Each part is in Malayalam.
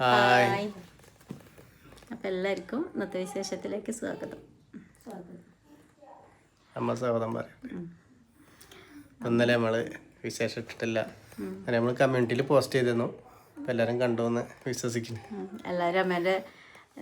ഹായ് അപ്പം എല്ലാവർക്കും ഇന്നത്തെ വിശേഷത്തിലേക്ക് സ്വാഗതം. അമ്മ സ്വാഗതം പറയട്ടെ ഇപ്പം ഇന്നലെ നമ്മൾ വിശേഷം ഇട്ടിട്ടില്ല. അങ്ങനെ നമ്മൾ കമ്മ്യൂണിറ്റിയിൽ പോസ്റ്റ് ചെയ്തിരുന്നു. അപ്പം എല്ലാവരും കണ്ടു എന്ന് വിശ്വസിക്കുന്നു. എല്ലാവരും അമ്മേന്റെ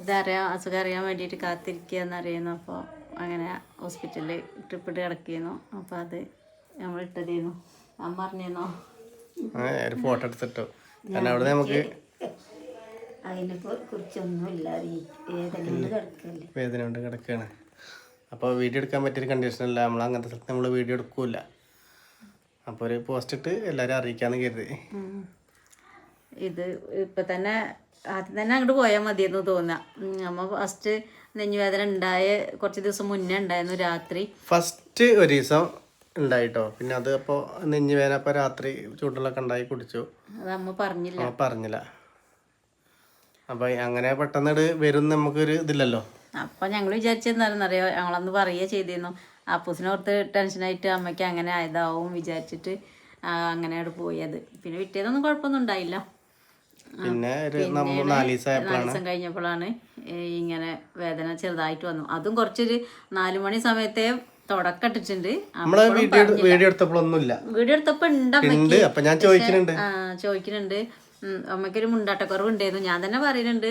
ഇതറിയാൻ അസുഖം അറിയാൻ വേണ്ടിയിട്ട് കാത്തിരിക്കുക എന്നറിയുന്നു അപ്പോൾ അങ്ങനെ ഹോസ്പിറ്റലിൽ ട്രിപ്പ് കിടക്കിയിരുന്നു കിടക്കുന്നു അപ്പോൾ അത് നമ്മൾ ഇട്ടതിരുന്നു അമ്മ അറിഞ്ഞിരുന്നോ ഒരു ഫോട്ടോ എടുത്തിട്ടു. കാരണം അവിടെ നമുക്ക് അതിനിപ്പോൾ കുറിച്ചൊന്നുമില്ല കിടക്കല്ലേ. വേദന കൊണ്ട് കിടക്കുകയാണ് അപ്പോൾ വീഡിയോ എടുക്കാൻ പറ്റിയൊരു കണ്ടീഷനല്ല നമ്മൾ അങ്ങനത്തെ സ്ഥലത്ത് നമ്മൾ വീഡിയോ എടുക്കൂല. അപ്പോൾ ഒരു പോസ്റ്റ് ഇട്ട് എല്ലാവരും അറിയിക്കാന്ന് കരുതി. ഇത് ഇപ്പം തന്നെ ആദ്യം തന്നെ അങ്ങോട്ട് പോയാൽ മതിയെന്ന് തോന്നുക നമ്മൾ നമ്മ ഫസ്റ്റ് നെഞ്ഞുവേദന ഉണ്ടായ കുറച്ച് ദിവസം മുന്നേ ഉണ്ടായിരുന്നു രാത്രി. ഫസ്റ്റ് ഒരു ദിവസം ഉണ്ടായിട്ടോ. പിന്നെ അത് അപ്പോൾ നെഞ്ഞ് വേദന അപ്പോൾ രാത്രി ചൂടുള്ളൊക്കെ ഉണ്ടായി കുടിച്ചു. അത് അമ്മ പറഞ്ഞില്ല. പറഞ്ഞില്ല. അപ്പൊ അങ്ങനെ പെട്ടെന്ന് വരുന്ന വരും നമുക്കൊരു ഇതില്ലല്ലോ? അപ്പൊ ഞങ്ങൾ വിചാരിച്ചെന്നറിയോ ഞങ്ങളന്ന് പറയുക ചെയ്തിരുന്നു അപ്പൂസിനോർത്ത് ടെൻഷനായിട്ട് അമ്മയ്ക്ക് അങ്ങനെ ആയതാവും വിചാരിച്ചിട്ട് അങ്ങനെയാണ് അങ്ങനെ അവിടെ പോയത്. പിന്നെ വിറ്റേതൊന്നും കുഴപ്പമൊന്നും ഉണ്ടായില്ല. പിന്നെ നാല് ദിവസം കഴിഞ്ഞപ്പോഴാണ് ഇങ്ങനെ വേദന ചെറുതായിട്ട് വന്നു. അതും കുറച്ചൊരു നാലു മണി സമയത്തെ തുടക്കം നമ്മളെ വീഡിയോ വീഡിയോ എടുത്തപ്പോഴൊന്നുമില്ല. വീഡിയോ എടുത്തപ്പോ ഉണ്ട്. അപ്പൊ ഞാൻ ചോദിക്കുന്നുണ്ട്. ആ ചോദിക്കുന്നുണ്ട്. അമ്മയ്ക്കൊരു മുണ്ടാട്ടക്കുറവ് ഉണ്ടായിരുന്നു ഞാൻ തന്നെ പറയുന്നുണ്ട്.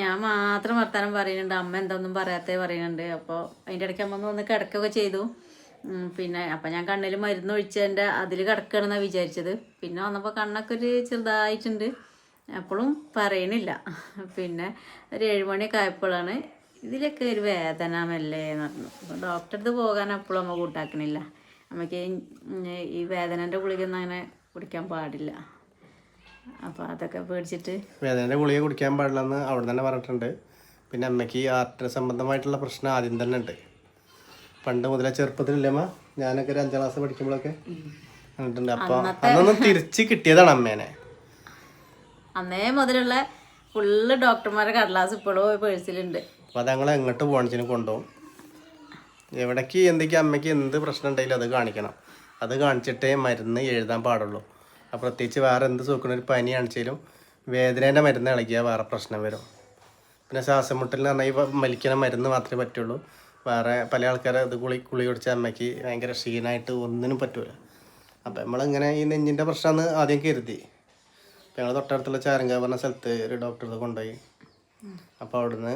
ഞാൻ മാത്രം വർത്താനം പറയുന്നുണ്ട്. അമ്മ എന്തൊന്നും പറയാത്തേ പറയുന്നുണ്ട്. അപ്പോൾ അതിന്റെ ഇടയ്ക്ക് അമ്മ ഒന്ന് വന്ന് കിടക്കുകയൊക്കെ ചെയ്തു. പിന്നെ അപ്പം ഞാൻ കണ്ണിൽ മരുന്ന് ഒഴിച്ചതിന്റെ അതിൽ കിടക്കണമെന്നാണ് വിചാരിച്ചത്. പിന്നെ വന്നപ്പോൾ കണ്ണൊക്കെ ഒരു ചെറുതായിട്ടുണ്ട്. അപ്പോഴും പറയണില്ല. പിന്നെ ഒരു ഏഴുമണിയൊക്കെ ആയപ്പോഴാണ് ഇതിലൊക്കെ ഒരു വേദനമല്ലേ എന്ന് പറഞ്ഞു. അപ്പോൾ ഡോക്ടറെ അടുത്ത് പോകാൻ അപ്പോഴും നമ്മൾ കൂട്ടാക്കണില്ല. നമുക്ക് ഈ- വേദനന്റെ വേദനന്റെ ഗുളികയൊന്നും അങ്ങനെ കുടിക്കാൻ പാടില്ല. അപ്പോൾ അതൊക്കെ പേടിച്ചിട്ട് വേദനന്റെ ഗുളിക കുടിക്കാൻ പാടില്ലെന്ന് അവിടെ തന്നെ പറഞ്ഞിട്ടുണ്ട്. പിന്നെ അമ്മയ്ക്ക് ആർട്ട് സംബന്ധമായിട്ടുള്ള പ്രശ്നം ആദ്യം തന്നെ ഉണ്ട്. പണ്ട് മുതലേ ചെറുപ്പത്തിലില്ലമ്മ ഞാനൊക്കെ ഒരു അഞ്ചാം ക്ലാസ് പഠിക്കുമ്പോഴൊക്കെ കണ്ടിട്ടുണ്ട്. അപ്പോൾ അന്നൊന്നും തിരിച്ച് കിട്ടിയതാണ് അമ്മേനെ. അന്നേ മുതലുള്ള ഫുള്ള് ഡോക്ടർമാരെ കടലാസ് ഇപ്പോഴും പേഴ്സിലുണ്ട് അപ്പോൾ അത് ഞങ്ങൾ എങ്ങോട്ട് പോകണിച്ചിന് കൊണ്ടുപോകും എവിടേക്ക് എന്തൊക്കെ അമ്മയ്ക്ക് എന്ത് പ്രശ്നം ഉണ്ടെങ്കിലും അത് കാണിക്കണം. അത് കാണിച്ചിട്ടേ മരുന്ന് എഴുതാൻ പാടുള്ളൂ. അപ്പോൾ പ്രത്യേകിച്ച് വേറെ എന്ത് സൂക്കണ ഒരു പനി കാണിച്ചാലും വേദനേന്റെ മരുന്ന് ഇളകിയാൽ വേറെ പ്രശ്നം വരും. പിന്നെ ശ്വാസം മുട്ടലിന് പറഞ്ഞാൽ ഈ മലിക്കണ മരുന്ന് മാത്രമേ പറ്റുള്ളൂ. വേറെ പല ആൾക്കാരെ ഇത് കുളി കുളി കുടിച്ച അമ്മയ്ക്ക് ഭയങ്കര ക്ഷീണമായിട്ട് ഒന്നിനും പറ്റൂല. അപ്പം നമ്മളിങ്ങനെ ഈ നെഞ്ഞിന്റെ പ്രശ്നമാണ് ആദ്യം കരുതി. ഞങ്ങൾ തൊട്ടടുത്തുള്ള ചാരങ്ക പറഞ്ഞ സ്ഥലത്ത് ഒരു ഡോക്ടറെ കൊണ്ടുപോയി. അപ്പോൾ അവിടുന്ന്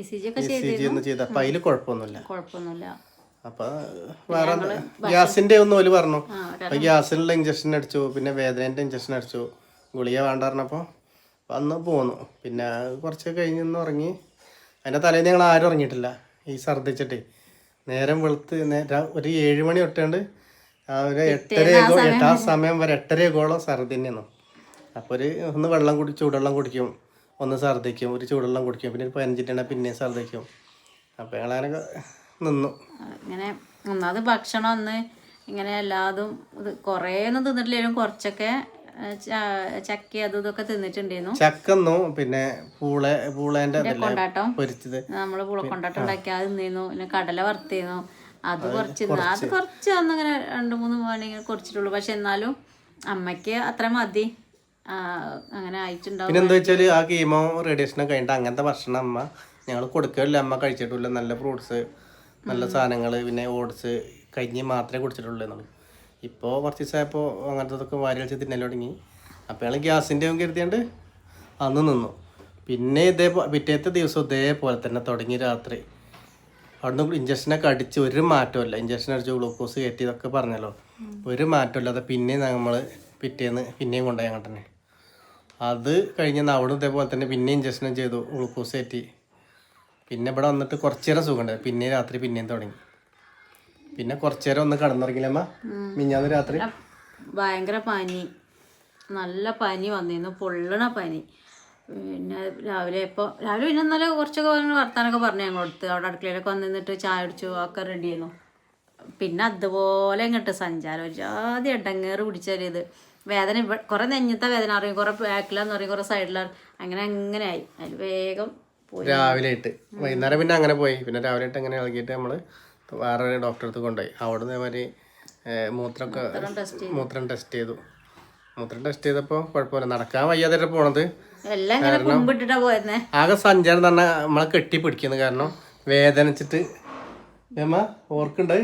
ഇ സി ജി ഒക്കെ ഇ സി ജി ഒന്ന് ചെയ്ത്. അപ്പം അതിൽ കുഴപ്പമൊന്നുമില്ല. കുഴപ്പമൊന്നുമില്ല. അപ്പം വേറെ ഗ്യാസിന്റെ ഒന്ന് ഓൽ പറഞ്ഞു. അപ്പം ഗ്യാസിനുള്ള ഇഞ്ചക്ഷൻ അടിച്ചു. പിന്നെ വേദനേന്റെ ഇഞ്ചക്ഷൻ അടിച്ചു. ഗുളിക വേണ്ട പറഞ്ഞപ്പോൾ അന്ന് പോന്നു. പിന്നെ കുറച്ച് കഴിഞ്ഞ് ഒന്ന് ഉറങ്ങി. അതിന്റെ തലേന്ന് ഞങ്ങൾ ആരും ഉറങ്ങിയിട്ടില്ല. ഈ ഛർദ്ദിച്ചിട്ട്. നേരം വെളുത്ത് ഒരു ഏഴ് മണി തൊട്ടുണ്ട് ആ ഒരു എട്ടര എട്ടാം സമയം വരെ എട്ടരയൊക്കെയോളം ഛർദി തന്നെയാണ് അപ്പോൾ ഒരു ഒന്ന് വെള്ളം കുടി ചൂടുവെള്ളം കുടിക്കും. ഒന്ന് ഛർദ്ദിക്കും ഒരു ചൂടുവെള്ളം കുടിക്കും പിന്നെ ഒരു പതിനഞ്ചിട്ടാണ് പിന്നെയും ഛർദ്ദിക്കും അപ്പോൾ ഞങ്ങളങ്ങനെ നിന്നു. ഇങ്ങനെ ഒന്നാമത് ഭക്ഷണം ഒന്ന് ഇങ്ങനെ എല്ലാതും ഇത് കുറേ ഒന്നും തിന്നിട്ടില്ലെങ്കിലും കുറച്ചൊക്കെ ചക്ക അതും ഇതൊക്കെ തിന്നിട്ടുണ്ടായിരുന്നു. ചക്കന്നു പിന്നെ പൂള പൂളേന്റെ കൊണ്ടാട്ടം. പൊരിച്ചത്. നമ്മൾ കൊണ്ടാട്ടം ഉണ്ടാക്കി. അത് തിന്നിരുന്നു. പിന്നെ കടല വറുത്തിരുന്നു. അത് കുറച്ച് അത് കുറച്ച് ഒന്നിങ്ങനെ രണ്ട് മൂന്ന് മണി കുറച്ചിട്ടുള്ളൂ പക്ഷെ എന്നാലും അമ്മയ്ക്ക് അത്ര മതി. അങ്ങനെ പിന്നെ എന്താ വെച്ചാൽ ആ കീമോ റേഡിയേഷൻ കഴിഞ്ഞിട്ട് അങ്ങനത്തെ ഭക്ഷണം അമ്മ ഞങ്ങൾ കൊടുക്കില്ല അമ്മ കഴിച്ചിട്ടില്ല നല്ല ഫ്രൂട്ട്സ് നല്ല സാധനങ്ങൾ പിന്നെ ഓട്സ് കഞ്ഞി മാത്രമേ കുടിച്ചിട്ടുള്ളൂ എന്നുള്ളൂ ഇപ്പോൾ കുറച്ച് ദിവസമായപ്പോൾ അങ്ങനത്തെ വാരി വെച്ച് തിന്നൽ തുടങ്ങി. അപ്പോൾ ഞങ്ങൾ ഗ്യാസിന്റെ കരുതിയാണ്ട് അന്ന് നിന്നു. പിന്നെ ഇതേ പിറ്റേത്തെ ദിവസം ഇതേപോലെ തന്നെ തുടങ്ങി രാത്രി. അവിടുന്ന് ഇഞ്ചക്ഷനൊക്കെ അടിച്ച് ഒരു മാറ്റമില്ല ഇഞ്ചക്ഷൻ അടിച്ച് ഗ്ലൂക്കോസ് കയറ്റി ഇതൊക്കെ പറഞ്ഞല്ലോ. ഒരു മാറ്റമില്ലാതെ പിന്നെ നമ്മൾ പിറ്റേന്ന് പിന്നെയും കൊണ്ടുപോയി അങ്ങനെ തന്നെ. അത് കഴിഞ്ഞ് അവിടെ ഇതേപോലെ തന്നെ പിന്നെ ഇഞ്ചക്ഷനും ചെയ്തു ഗ്ലൂക്കോസ് കയറ്റി പിന്നെ ഇവിടെ വന്നിട്ട് കുറച്ചേരം നേരം പിന്നെ രാത്രി പിന്നെയും തുടങ്ങി. പിന്നെ കുറച്ചേരം ഒന്ന് കടന്നുറങ്ങില്ലമ്മ മിഞ്ഞാന്ന് രാത്രി? ഭയങ്കര പനി. നല്ല പനി വന്നിരുന്നു. പൊള്ളണ പനി. പിന്നെ രാവിലെ ഇപ്പോൾ രാവിലെ പിന്നെ ഇന്നലെ കുറച്ചൊക്കെ വർത്താനൊക്കെ പറഞ്ഞു ഞങ്ങളടുത്ത്. അവിടെ അടുക്കളയിലൊക്കെ വന്ന് നിന്നിട്ട് ചായ അടിച്ചു ഒക്കെ റെഡി ആയിരുന്നു. പിന്നെ അതുപോലെ ഇങ്ങോട്ട് സഞ്ചാരം. ഒരു ജാതി ഇടങ്ങേറ് പിടിച്ചൊരു ഇത് വേദന ഇവ കുറേ നെഞ്ഞത്തെ വേദന അറിയും. കുറേ ബാക്കിലാന്ന് പറയും കുറേ സൈഡിലാണ് അങ്ങനെ അങ്ങനെ ആയി അതിൽ വേഗം പോയി. രാവിലെ ഇട്ട് വൈകുന്നേരം പിന്നെ അങ്ങനെ പോയി. പിന്നെ രാവിലെ ഇട്ട് അങ്ങനെ ഇളകിയിട്ട് നമ്മൾ വേറെ ഡോക്ടറെ അടുത്ത് കൊണ്ടുപോയി. അവിടെ നിന്ന് മാതിരി മൂത്രമൊക്കെ മൂത്രം ടെസ്റ്റ് ചെയ്തു. മൂത്രം ടെസ്റ്റ് ചെയ്തപ്പോൾ കുഴപ്പമില്ല. നടക്കാൻ വയ്യാതെ പോണത്. ആകെ സഞ്ചാരം തന്നെ നമ്മളെ കെട്ടി പിടിക്കുന്നത് കാരണം വേദനിച്ചിട്ട്. ഓർക്കുണ്ട്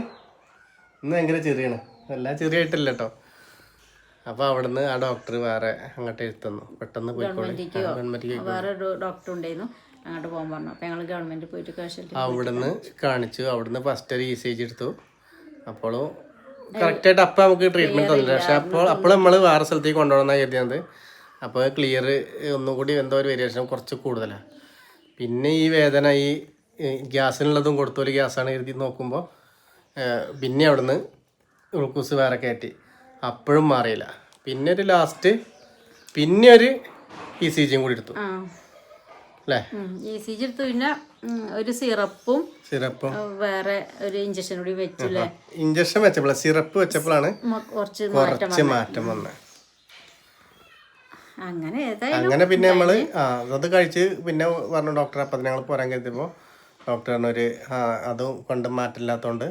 ഇന്ന് ഭയങ്കര ചെറിയാണ്. എല്ലാം ചെറിയായിട്ടില്ല കേട്ടോ അപ്പോൾ അവിടുന്ന് ആ ഡോക്ടർ വേറെ അങ്ങോട്ട് എഴുത്തുന്നു. പെട്ടെന്ന് പോയിക്കോളി. വേറെ ഒരു ഡോക്ടർ ഉണ്ടായിരുന്നു. അങ്ങോട്ട് പോകാൻ പറഞ്ഞു. അപ്പൊ ഞങ്ങൾ ഗവൺമെന്റ് പോയിട്ട് കാശുണ്ട് അവിടുന്ന് കാണിച്ചു. അവിടുന്ന് ഫസ്റ്റ് ഒരു ഇ സി ജി എടുത്തു അപ്പോൾ കറക്റ്റായിട്ട് അപ്പം നമുക്ക് ട്രീറ്റ്മെന്റ് തന്നില്ല. പക്ഷെ അപ്പോൾ അപ്പോൾ നമ്മൾ വേറെ സ്ഥലത്തേക്ക് കൊണ്ടുപോകണമെന്നാണ് കരുതിയത്. അപ്പോൾ ക്ലിയർ ഒന്നും കൂടി എന്തോ ഒരു വേരിയേഷൻ കുറച്ച് കൂടുതലാണ് പിന്നെ ഈ വേദന ഈ ഈ ഗ്യാസിനുള്ളതും കൊടുത്തൊരു ഗ്യാസാണ് കരുതി നോക്കുമ്പോൾ പിന്നെ അവിടുന്ന് ഗ്ലൂക്കോസ് വേറെ കയറ്റി. അപ്പോഴും മാറിയില്ല. പിന്നെ ഒരു ലാസ്റ്റ് പിന്നെ ഒരു ഇ സി ജിയും കൂടി എടുത്തു. അല്ലേ? ഇ സി ജി എടുത്തു. പിന്നെ ഒരു സിറപ്പും സിറപ്പും. വേറെ ഒരു ഇഞ്ചക്ഷൻ കൂടി വെച്ചില്ലേ ഇഞ്ചക്ഷൻ വെച്ചപ്പോഴാണ് സിറപ്പ് വെച്ചപ്പോഴാണ് കുറച്ച് മാറ്റം കുറച്ച് മാറ്റം വന്നത് അങ്ങനെ അങ്ങനെ പിന്നെ നമ്മൾ അത് കഴിച്ച് പിന്നെ പറഞ്ഞു ഡോക്ടർ അപ്പം ഞങ്ങൾ പോരാൻ കരുതിയപ്പോൾ ഡോക്ടർ പറഞ്ഞൊരു ആ അതും കൊണ്ട് മാറ്റില്ലാത്തതുകൊണ്ട്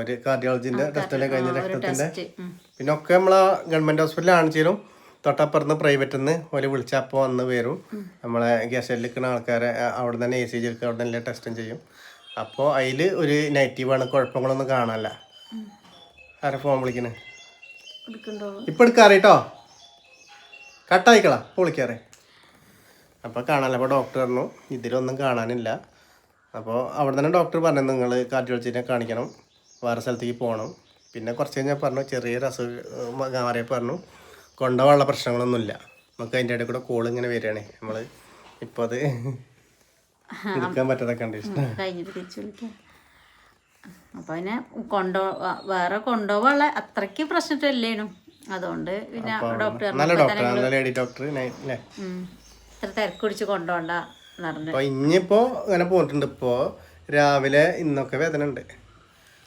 ഒരു കാർഡിയോളജിന്റെ ടെസ്റ്റിലെ കഴിഞ്ഞ രക്തത്തിന്റെ? പിന്നെ ഒക്കെ നമ്മളെ ഗവൺമെന്റ് ഹോസ്പിറ്റലാണ് ആണെങ്കിലും തൊട്ടപ്പുറത്ത് പ്രൈവറ്റിൽ നിന്ന് ഒരു വിളിച്ച അപ്പോൾ വന്ന് വരും. നമ്മളെ ഗ്യാസിൽ നിൽക്കുന്ന ആൾക്കാരെ അവിടെ തന്നെ എ സി ജി എടുക്കുക അവിടെ തന്നെ ടെസ്റ്റും ചെയ്യും. അപ്പോൾ അതിൽ ഒരു നെഗറ്റീവാണ് കുഴപ്പങ്ങളൊന്നും കാണാനല്ല. ആരെ ഫോൺ വിളിക്കണേ? ഇപ്പം എടുക്കാറ് കേട്ടോ. കട്ടായിക്കളാ ഇപ്പോൾ വിളിക്കാറേ. അപ്പോൾ കാണാനല്ല. അപ്പോൾ ഡോക്ടർ പറഞ്ഞു ഇതിലൊന്നും കാണാനില്ല. അപ്പോൾ അവിടെ തന്നെ ഡോക്ടർ പറഞ്ഞു നിങ്ങൾ കാർഡിയോളജിനെ കാണിക്കണം. വേറെ സ്ഥലത്തേക്ക് പോകണം. പിന്നെ കുറച്ച് കഴിഞ്ഞാൽ പറഞ്ഞു ചെറിയൊരു അസുഖം മാറിയ പറഞ്ഞു കൊണ്ടുപോകാനുള്ള പ്രശ്നങ്ങളൊന്നുമില്ല. നമുക്ക് അതിന്റെ ഇടയിൽ കൂടെ കോൾ ഇങ്ങനെ വരികയാണേ. നമ്മൾ ഇപ്പോൾ അത് എടുക്കാൻ പറ്റാത്ത കണ്ടീഷൻ കഴിഞ്ഞിട്ട് തിരിച്ചു വിളിക്കാം. അപ്പൊ പിന്നെ കൊണ്ടോ വേറെ കൊണ്ടുപോകാനുള്ള അത്രയ്ക്ക് പ്രശ്നം അതുകൊണ്ട് പിന്നെ ഡോക്ടർ നല്ല ഡോക്ടർ നല്ല ലേഡി ഡോക്ടർ ഇത്ര തിരക്ക് പിടിച്ച് കൊണ്ടോണ്ടാ ഇനിയിപ്പോ അങ്ങനെ പോയിട്ടുണ്ട്. ഇപ്പോ രാവിലെ ഇന്നൊക്കെ വേദന ഉണ്ട്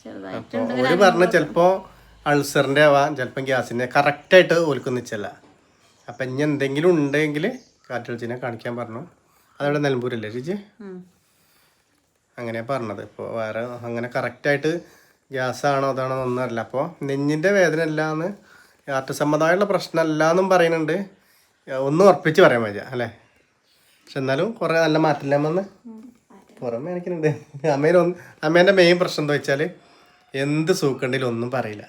ഒരു പറഞ്ഞ ചിലപ്പോ അൾസറിന്റെ ആവാം ചിലപ്പോൾ ഗ്യാസിന്റെ കറക്റ്റ് ആയിട്ട് ഓൽക്ക് നിച്ചല്ല അപ്പൊ ഇനി എന്തെങ്കിലും ഉണ്ടെങ്കിൽ കാറ്റൊളിച്ചിനെ കാണിക്കാൻ പറഞ്ഞു. അതവിടെ നിലമ്പൂരല്ലേ ചേച്ചി. അങ്ങനെ പറഞ്ഞത്. ഇപ്പോൾ വേറെ അങ്ങനെ കറക്റ്റായിട്ട് ഗ്യാസ് ആണോ അതാണോ ഒന്നും അറിയില്ല. അപ്പോൾ നെഞ്ഞിന്റെ വേദന അല്ലാന്ന് ഹാർട്ട് സംബന്ധമായുള്ള പ്രശ്നമല്ല എന്നും പറയുന്നുണ്ട്. ഒന്നും ഉറപ്പിച്ച് പറയാൻ പറ്റില്ല അല്ലേ? പക്ഷെ എന്നാലും കുറേ നല്ല മാറ്റില്ലാമെന്ന് പുറമെ എനിക്കുന്നുണ്ട് അമ്മേനെ അമ്മേന്റെ മെയിൻ പ്രശ്നം എന്താ വെച്ചാൽ എന്ത് സൂക്കണ്ടിലും ഒന്നും പറയില്ല.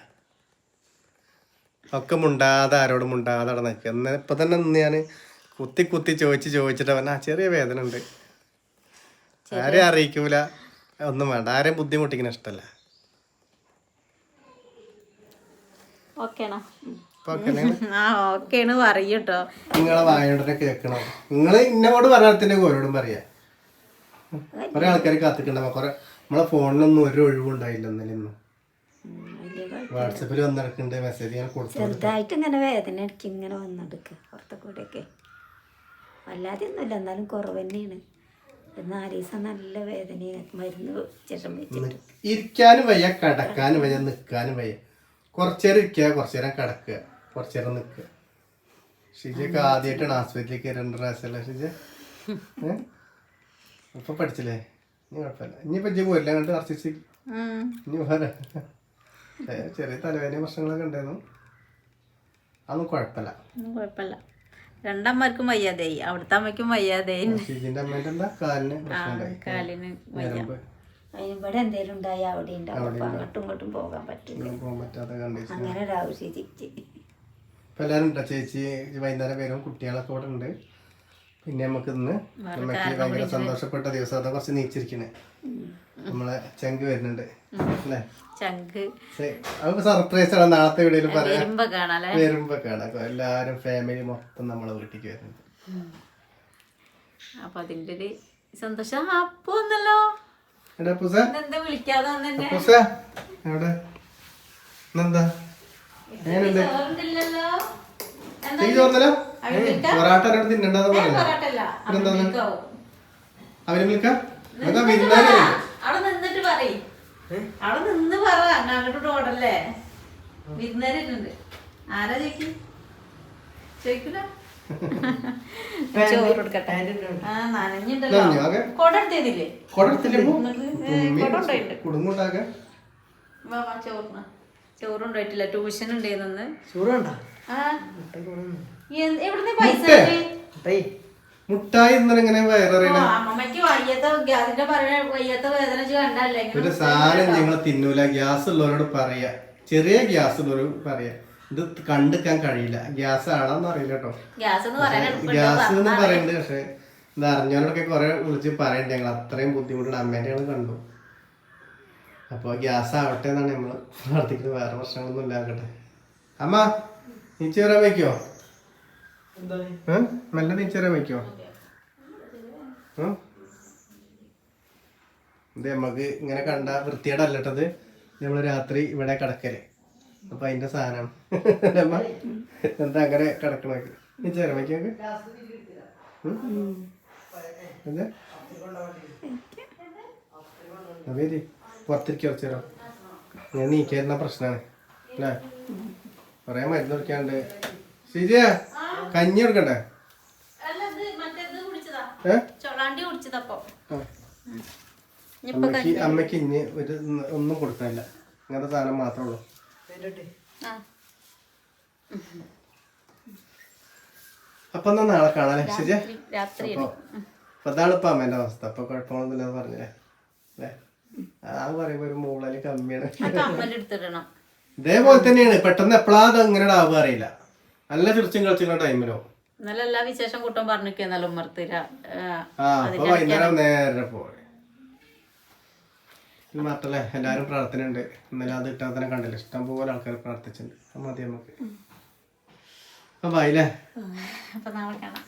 ഒക്കെ മുണ്ടാതെ ആരോടും മുണ്ടാതെ അവിടെ നിൽക്കുക. എന്ന ഇപ്പം തന്നെ ഇന്ന് ഞാൻ കുത്തി കുത്തി ചോദിച്ച് ചോദിച്ചിട്ട് അവൻ ആ ചെറിയ വേദന ഉണ്ട്. ആരെയും അറിയിക്കൂല. ഒന്നും വേണ്ട. ആരെയും ബുദ്ധിമുട്ടിക്കുന്ന ഇഷ്ടമല്ല നിങ്ങളെ വായോടനെ കേൾക്കണം? നിങ്ങൾ ഇന്നോട് പറയാത്തിന്റെ ഓരോടും പറയാ. കുറെ ആൾക്കാർ കാത്തിട്ടുണ്ടാവും. കുറെ നമ്മളെ ഫോണിലൊന്നും ഒരു ഒഴിവുണ്ടായില്ല ഇന്നലെ ഒന്നും വാട്സപ്പിൽ വന്നിടക്കുന്നുണ്ട് മെസ്സേജ് ഞാൻ കൊടുത്തു ചെറുതായിട്ട് ഇങ്ങനെ വേദന ഇടയ്ക്ക് ഇങ്ങനെ വന്നെടുക്കുക പുറത്തെ കൂടെയൊക്കെ. വല്ലാതെ ഒന്നുമില്ല എന്നാലും കുറവ് തന്നെയാണ്. നാല് ദിവസം നല്ല വേദനയാണ്. മരുന്ന് ശേഷം വെച്ചിട്ട് ഇരിക്കാനും വയ്യ കടക്കാനും വയ്യ നിൽക്കാനും വയ്യ. കുറച്ചേരം ഇരിക്കുക കുറച്ചേരം കിടക്കുക കുറച്ചേരം നിൽക്കുക. ഷിജയൊക്കെ ആദ്യമായിട്ടാണ് ആസ്പത്രിയിലേക്ക് രണ്ട് പ്രാവശ്യമല്ല ഷിജ ഇപ്പൊ പഠിച്ചില്ലേ? ഇനി കുഴപ്പമില്ല. ഇനിയിപ്പോ ഇജ്ജ് അങ്ങോട്ട് ആർസിസി ഉം. ഇനി പോരാ? ചെറിയ തലവേദന പ്രശ്നങ്ങളൊക്കെ ഉണ്ടായിരുന്നു അതൊന്നും കുഴപ്പമില്ല. രണ്ടമ്മർക്കും വയ്യാതായി. അവിടുത്തെ അമ്മയ്ക്കും വയ്യാതായി. ഷിജിന്റെ അമ്മേന്റെ എന്താ? കാലിന് പ്രശ്നമുണ്ടായി കാലിന് വയ്യ. ഞരമ്പ്. അതിനിവിടെ എന്തേലും ഉണ്ടായി അവിടെ ഉണ്ടാവും അപ്പം അങ്ങോട്ടും ഇങ്ങോട്ടും പോകാൻ പറ്റില്ല. ഒന്നും പോകാൻ പറ്റാത്ത കണ്ടീഷൻ അങ്ങനെ ഇപ്പൊ എല്ലാരും ഉണ്ടോ? ചേച്ചി വൈകുന്നേരം വരും. കുട്ടികളൊക്കെ ഇവിടെ ഉണ്ട്. പിന്നെ നമുക്ക് ഇന്ന് അമ്മയ്ക്ക് ഭയങ്കര സന്തോഷപ്പെട്ട ദിവസം. അതാ കുറച്ച് നീച്ചിരിക്കണേ. നമ്മളെ ചങ്ക് വരുന്നുണ്ട്. അല്ലേ. സർപ്രൈസ് ആണ്. നാളത്തെ വീഡിയോയിൽ പറയാം. വരുമ്പോ കാണാം എല്ലാരും ഫാമിലി മൊത്തം നമ്മളെ വീട്ടിലേക്ക് വരുന്നുണ്ട്. അപ്പൊ അതിന്റെ ഒരു സന്തോഷം. അപ്പൊ ഒന്നല്ലോ എടാ പൂസ എന്താ വിളിക്കാതെ കൊടുത്തില്ലേ പൊറാട്ട തിന്നണ്ടെന്ന് പറഞ്ഞില്ല പൊറാട്ടല്ല അവർ വിളിക്കാം? അവിടെ നിന്നിട്ട് പറയ്. അവിടെ നിന്ന് പറ. അങ്ങോട്ട് ഓടല്ലേ ആരാ ചോദിക്കും? ചോദിക്കൂല? ചോറ് കൊടുക്കട്ടെ. ആ നനഞ്ഞിണ്ടല്ലോ. നനഞ്ഞോ ആകെ? കൊട എടുത്തേതില്ലേ കൊടത്തില്ലേ കൊണ്ടുണ്ടായിട്ടുണ്ട് കുടുങ്ങുണ്ടാകെ? വാ വാ ചോറിന് ചോറുണ്ടായിട്ടില്ല ട്യൂഷൻ ഉണ്ടായിരുന്നു എവിടുന്ന് പൈസ? മുട്ടായി ഇങ്ങനെ ഒരു സാധനം ഞങ്ങൾ തിന്നൂല? ഗ്യാസ് ഉള്ളവരോട് പറയാ. ചെറിയ ഗ്യാസ് ഉള്ളവരോട് പറയാ. ഇത് കണ്ടെടുക്കാൻ കഴിയില്ല. ഗ്യാസ് ആണോന്ന് അറിയില്ല കേട്ടോ ഗ്യാസ് എന്ന് പറയാൻ എളുപ്പമുണ്ട്. ഗ്യാസ് എന്ന് പറയുന്നുണ്ട് പക്ഷെ ഇത് അറിഞ്ഞവരോടൊക്കെ കുറെ വിളിച്ച് പറയണ്ട. ഞങ്ങൾ അത്രയും ബുദ്ധിമുട്ടുണ്ട് അമ്മേനെ കണ്ടു. അപ്പോൾ ഗ്യാസ് ആവട്ടെ എന്നാണ് നമ്മൾ പ്രാർത്ഥിക്കുന്നത്. വേറെ പ്രശ്നങ്ങളൊന്നും ഇല്ലാകട്ടെ അമ്മ നീച്ചു വരാൻ വയ്ക്കോ? നല്ല മെല്ലെ നീച്ചു വരാൻ വയ്ക്കോ? അതെ ഇത് നമുക്ക് ഇങ്ങനെ കണ്ട വൃത്തിയേടല്ലട്ടത് നമ്മൾ രാത്രി ഇവിടെ കിടക്കൽ. അപ്പൊ അതിന്റെ സാധനം. അമ്മ എന്താ അങ്ങനെ കിടക്കണൊക്കെ നീച്ചു വരാൻ വയ്ക്കോ എന്താ? അതെ പുറത്തിരിക്കുക കുറച്ച് നേരം. ഞാൻ നീക്കായിരുന്ന പ്രശ്നമാണ് അല്ലേ? കൊറേ മരുന്ന് കുടിക്കാണ്ട് ശരിയാ കഞ്ഞി കൊടുക്കണ്ടേ. അമ്മയ്ക്ക് അമ്മയ്ക്ക് ഇനി ഒരു ഒന്നും കൊടുക്കണില്ല ഇങ്ങനത്തെ സാധനം മാത്രമേ ഉള്ളൂ. അപ്പൊ എന്നാ നാളെ കാണാല്ലേ ശരിയാ അപ്പൊ അതാണ് ഇപ്പൊ അമ്മേന്റെ അവസ്ഥ. അപ്പൊ കുഴപ്പമൊന്നുമില്ല പറഞ്ഞില്ലേ? അല്ലേ? ആ പറയുമ്പോ ഒരു മൂളൽ കമ്മിയാണ്. കമ്മലെടുത്തിടണം ഇതേപോലെ തന്നെയാണ്. പെട്ടെന്ന് എപ്പോഴാ അത് അങ്ങനെ ആവുക അറിയില്ല. നല്ല ചിരിച്ചും കളിച്ചുള്ള ടൈമിലോ ഇന്നലെ എല്ലാ വിശേഷം കൂട്ടം പറഞ്ഞിരിക്കുന്നല്ലോ ഉമ്മർത്തിര ആ അപ്പൊ വൈകുന്നേരം നേരെ എല്ലാരും പ്രാർത്ഥന ഉണ്ട് ഇന്നലെ അത് ഇട്ടാൽ തന്നെ കണ്ടില്ല. ഇഷ്ടം പോലെ ആൾക്കാർ പ്രാർത്ഥിച്ചിട്ടുണ്ട്. അത് മതി നമുക്ക്. അപ്പൊ ആയില്ലേ? അപ്പൊ നാളെ കാണാം.